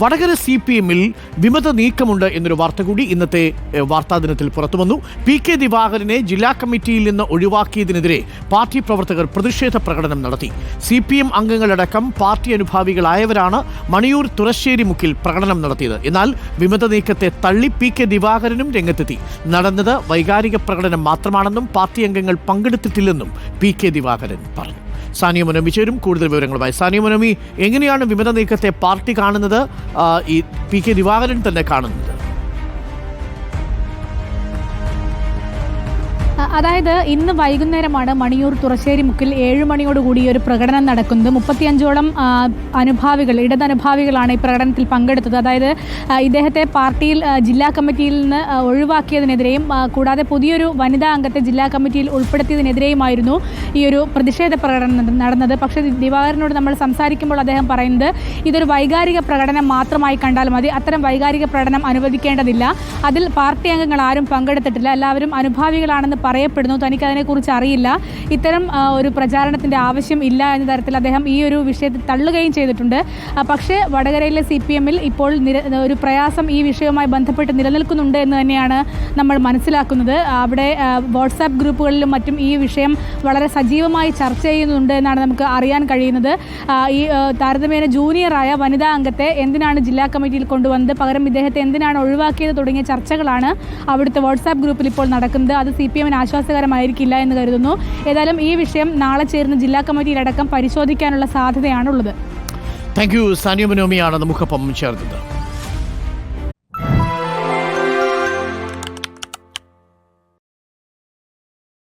Vadakara C P എമ്മിൽ വിമത നീക്കമുണ്ട് എന്നൊരു വാർത്ത കൂടി ഇന്നത്തെ വാർത്താദിനത്തിൽ പുറത്തുവന്നു. പി കെ ദിവാകരനെ ജില്ലാ കമ്മിറ്റിയിൽ നിന്ന് ഒഴിവാക്കിയതിനെതിരെ പാർട്ടി പ്രവർത്തകർ പ്രതിഷേധ പ്രകടനം നടത്തി. സി പി എം അംഗങ്ങളടക്കം പാർട്ടി അനുഭാവികളായവരാണ് മണിയൂർ തുറശ്ശേരി മുക്കിൽ പ്രകടനം നടത്തിയത്. എന്നാൽ വിമത നീക്കത്തെ തള്ളി പി കെ ദിവാകരനും രംഗത്തെത്തി. നടന്നത് വൈകാരിക പ്രകടനം മാത്രമാണെന്നും പാർട്ടി അംഗങ്ങൾ പങ്കെടുത്തിട്ടില്ലെന്നും പി കെ ദിവാകരൻ പറഞ്ഞു. സാനിയ മുനമി ചേരും കൂടുതൽ വിവരങ്ങളുമായി. സാനിയ മുനമി എങ്ങനെയാണ് വിമത നീക്കത്തെ പാർട്ടി കാണുന്നത്? ഈ പി കെ ദിവാകരൻ തന്നെ കാണുന്നത് അതായത് ഇന്ന് വൈകുന്നേരമാണ് മണിയൂർ തുറശ്ശേരി മുക്കിൽ ഏഴ് മണിയോടുകൂടി ഒരു പ്രകടനം നടക്കുന്നത്. മുപ്പത്തിയഞ്ചോളം അനുഭാവികൾ ഇടതനുഭാവികളാണ് ഈ പ്രകടനത്തിൽ പങ്കെടുത്തത്. അതായത് ഇദ്ദേഹത്തെ പാർട്ടിയിൽ ജില്ലാ കമ്മിറ്റിയിൽ നിന്ന് ഒഴിവാക്കിയതിനെതിരെയും കൂടാതെ പുതിയൊരു വനിതാ അംഗത്തെ ജില്ലാ കമ്മിറ്റിയിൽ ഉൾപ്പെടുത്തിയതിനെതിരെയുമായിരുന്നു ഈ ഒരു പ്രതിഷേധ പ്രകടനം നട- നടന്നത്. പക്ഷേ ദിവാകരനോട് നമ്മൾ സംസാരിക്കുമ്പോൾ അദ്ദേഹം പറയുന്നത് ഇതൊരു വൈകാരിക പ്രകടനം മാത്രമായി കണ്ടാൽ മതി. അത്തരം വൈകാരിക പ്രകടനം അനുവദിക്കേണ്ടതില്ല. അതിൽ പാർട്ടി അംഗങ്ങൾ ആരും പങ്കെടുത്തിട്ടില്ല. എല്ലാവരും അനുഭാവികളാണെന്ന് പറയപ്പെടുന്നു തനിക്ക് അതിനെക്കുറിച്ച് അറിയില്ല. ഇത്തരം ഒരു പ്രചാരണത്തിന്റെ ആവശ്യം ഇല്ല എന്ന തരത്തിൽ അദ്ദേഹം ഈ ഒരു വിഷയത്തിൽ തള്ളുകയും ചെയ്തിട്ടുണ്ട്. പക്ഷേ വടകരയിലെ സി പി എമ്മിൽ ഇപ്പോൾ ഒരു പ്രയാസം ഈ വിഷയവുമായി ബന്ധപ്പെട്ട് നിലനിൽക്കുന്നുണ്ട് എന്ന് തന്നെയാണ് നമ്മൾ മനസ്സിലാക്കുന്നത്. അവിടെ വാട്സാപ്പ് ഗ്രൂപ്പുകളിലും മറ്റും ഈ വിഷയം വളരെ സജീവമായി ചർച്ച ചെയ്യുന്നുണ്ട് എന്നാണ് നമുക്ക് അറിയാൻ കഴിയുന്നത്. ഈ താരതമ്യേന ജൂനിയറായ വനിതാ അംഗത്തെ എന്തിനാണ് ജില്ലാ കമ്മിറ്റിയിൽ കൊണ്ടുവന്നത്? പകരം ഇദ്ദേഹത്തെ എന്തിനാണ് ഒഴിവാക്കിയത് തുടങ്ങിയ ചർച്ചകളാണ് അവിടുത്തെ വാട്സാപ്പ് ഗ്രൂപ്പിൽ ഇപ്പോൾ നടക്കുന്നത്. അത് സി പി എമ്മിന് ആശ്വാസകരമായിരിക്കില്ല എന്ന് കരുതുന്നു. ഏതായാലും ഈ വിഷയം നാളെ ചേർന്ന് ജില്ലാ കമ്മിറ്റിയിലടക്കം പരിശോധിക്കാനുള്ള സാധ്യതയാണുള്ളത്. താങ്ക് യു സാനിയ മനോമിയാണ് നമുക്കൊപ്പം ചേർന്നത്.